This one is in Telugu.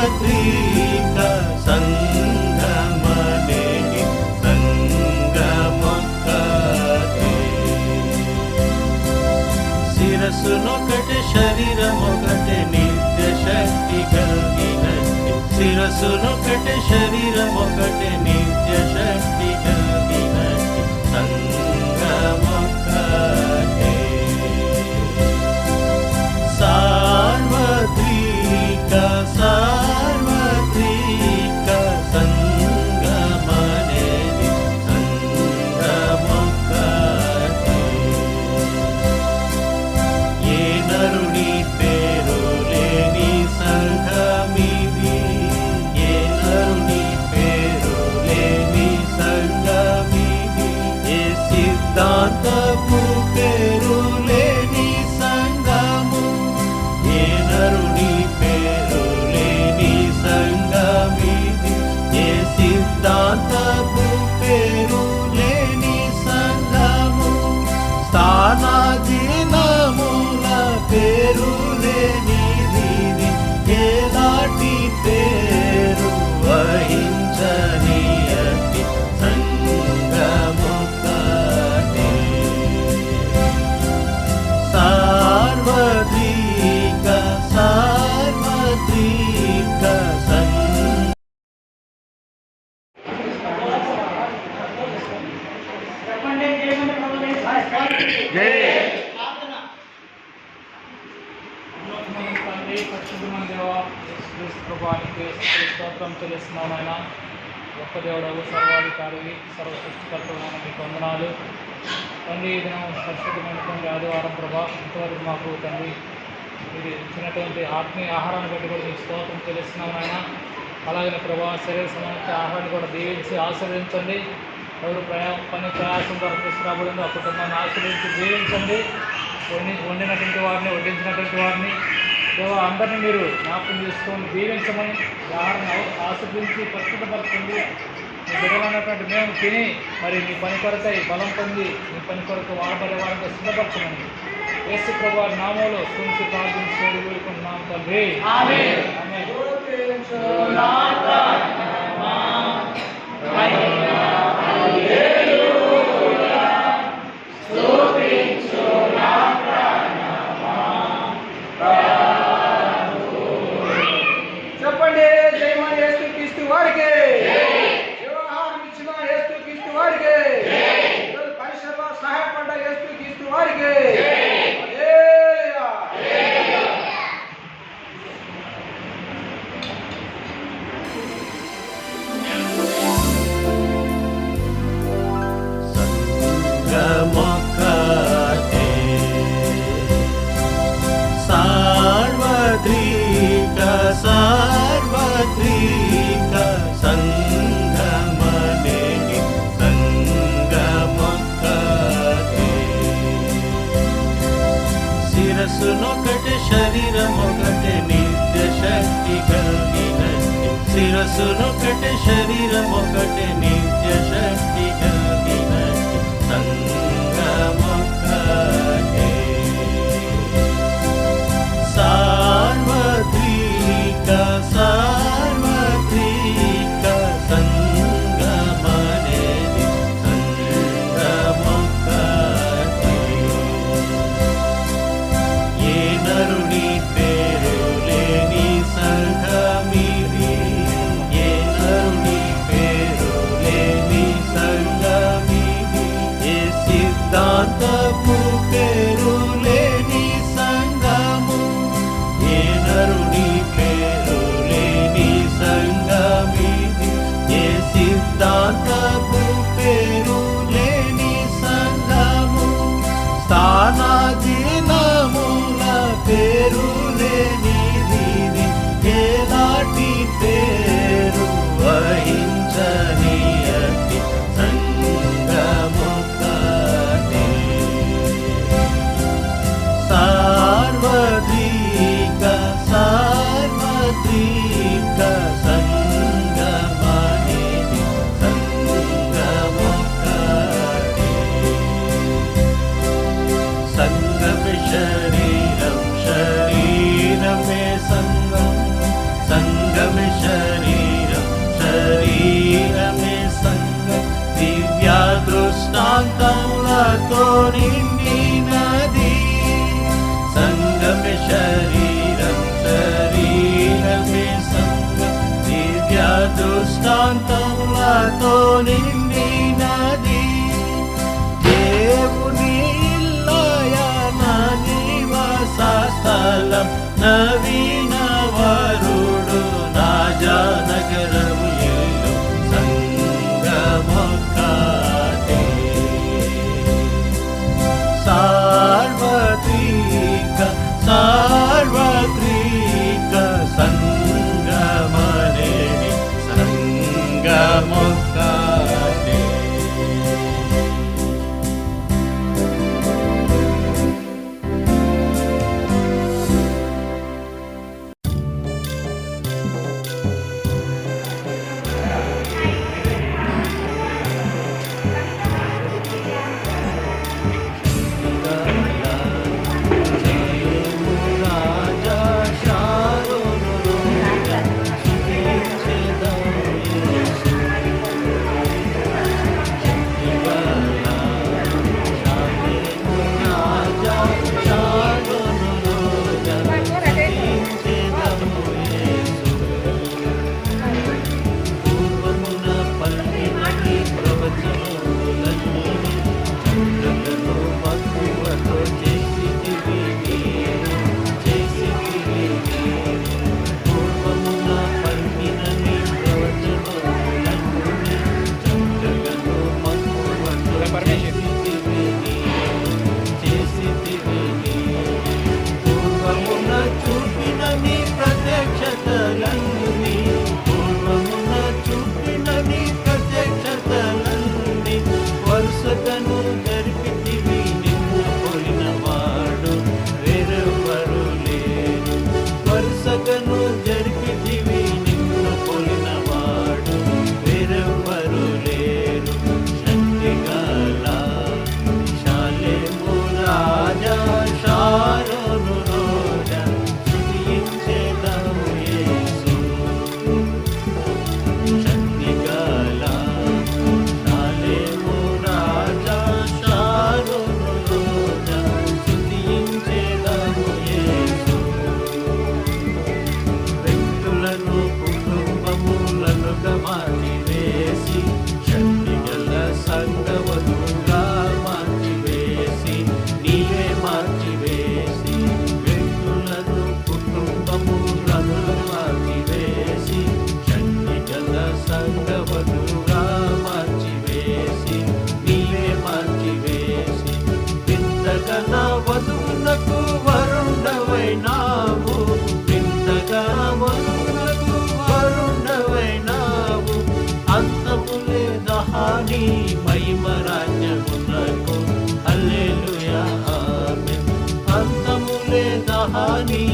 సార్వత్రిక సంగమనేని సంగమొక్కటే. శిరస్సునొకటి శరీరమొకటి నిత్య శక్తి కలిగినట్టి. శిరస్సునొకటి శరీరమొకటి సర్వ సృష్టికర్తమైన మీకు వందనాలు తండ్రి ఈ దినం సరస్వతమైనటువంటి ఆదివారం ప్రభా ఇంతవరకు మాకు తండ్రి మీరు ఇచ్చినటువంటి ఆత్మీయ ఆహారాన్ని బట్టి కూడా మీకు స్తోత్రం తెలుస్తున్నాం ఆయన అలాగే ప్రభా శరీర సంబంధించిన ఆహారాన్ని కూడా దీవించి ఆశ్రయించండి ఎవరు ప్రయా పని ప్రయాసం ద్వారా తీసుకురాబడిందో ఆ కుటుంబాన్ని ఆశ్రయించి జీవించండి వండి వండినటువంటి వారిని వడ్డించినటువంటి వారిని. దేవ అందరినీ మీరు జ్ఞాపకం చేసుకొని దీవించమని ఆహారాన్ని ఆశ్రయించి ప్రస్తుతపరచండి పరిశుద్ధపరచండి మీ బిడ్డలైనటువంటి మేము తిని మరి మీ పని కొరకై బలం పొంది మీ పని కొరకు వాడబడే వారికి సిద్ధపరచమని యేసు ప్రభు వారి నామంలో స్తుంచి ప్రార్థించి వేడుకుంటున్నాం తండ్రి. మనసునొకటే శరీరం ఒకటే నిత్య శక్తిగా. అనాదినమున పేరు నిండి నది. దేవుని ఇల్లయ నా నివాస స్థలం honey.